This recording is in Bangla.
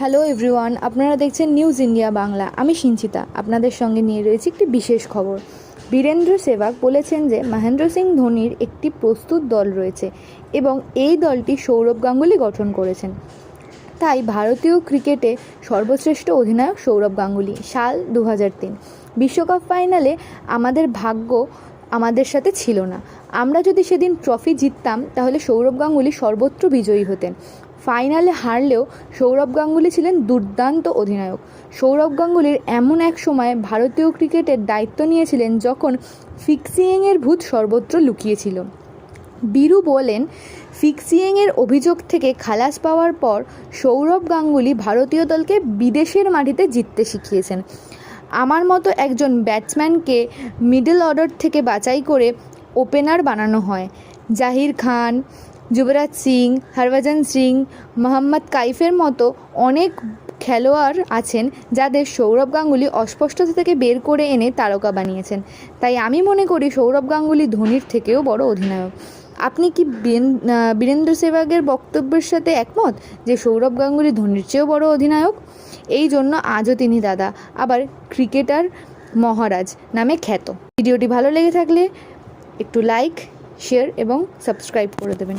হ্যালো এভরিওয়ান আপনারা দেখছেন নিউজ ইন্ডিয়া বাংলা আমি সিঞ্চিতা আপনাদের সঙ্গে নিয়ে রয়েছি একটি বিশেষ খবর। বীরেন্দ্র সেবাগ বলেছেন যে, মহেন্দ্র সিং ধোনির একটি প্রস্তুত দল রয়েছে এবং এই দলটি সৌরভ গাঙ্গুলি গঠন করেছেন। তাই ভারতীয় ক্রিকেটে সর্বশ্রেষ্ঠ অধিনায়ক সৌরভ গাঙ্গুলি, সাল দু বিশ্বকাপ ফাইনালে আমাদের ভাগ্য আমাদের সাথে ছিল না। আমরা যদি সেদিন ট্রফি জিততাম, তাহলে সৌরভ গাঙ্গুলি সর্বত্র বিজয়ী হতেন। ফাইনালে হারলেও সৌরভ গাঙ্গুলি ছিলেন দুর্দান্ত অধিনায়ক। সৌরভ গাঙ্গুলির এমন এক সময় ভারতীয় ক্রিকেটের দায়িত্ব নিয়েছিলেন যখন ফিক্সিংয়ের ভূত সর্বত্র লুকিয়েছিল। বীরু বলেন ফিক্সিংয়ের অভিযোগ থেকে খালাস পাওয়ার পর সৌরভ গাঙ্গুলি ভারতীয় দলকে বিদেশের মাটিতে জিততে শিখিয়েছেন। আমার মতো একজন ব্যাটসম্যানকে মিডল অর্ডার থেকে বাছাই করে ওপেনার বানানো হয়। জাহির খান, যুবরাজ সিং, হরভজন সিং, মোহাম্মদ কাইফের মতো অনেক খেলোয়াড় আছেন যাদের সৌরভ গাঙ্গুলি অস্পষ্টতা থেকে বের করে এনে তারকা বানিয়েছেন। তাই আমি মনে করি সৌরভ গাঙ্গুলি ধোনির থেকেও বড় অধিনায়ক। আপনি কি বীরেন- বীরেন্দ্র সেবাগের বক্তব্যের সাথে একমত যে সৌরভ গাঙ্গুলি ধোনির চেয়েও বড় অধিনায়ক? এই জন্য আজও তিনি দাদা, আবার ক্রিকেটার মহারাজ নামে খ্যাত। ভিডিওটি ভালো লেগে থাকলে একটু লাইক, শেয়ার এবং সাবস্ক্রাইব করে দেবেন।